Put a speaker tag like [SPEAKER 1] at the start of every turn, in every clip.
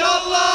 [SPEAKER 1] Maşallah,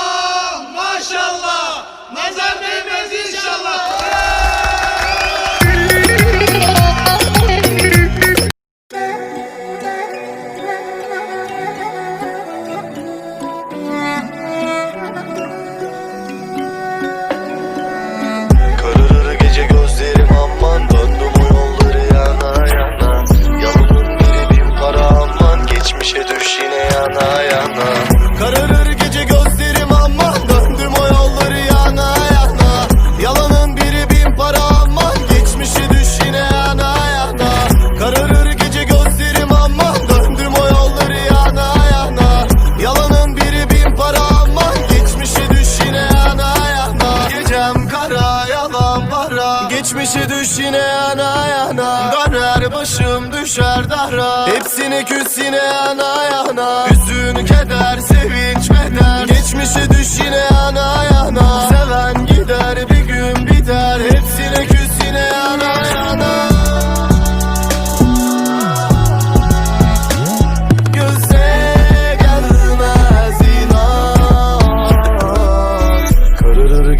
[SPEAKER 2] kara yalan para. Geçmişe düş yine yana yana. Döner başım düşer dara. Hepsini küs yine yana yana. Hüzün keder sevinç beder. Geçmişe düş yine yana yana. Seven gider bir gün biter. Hepsine küs yine yana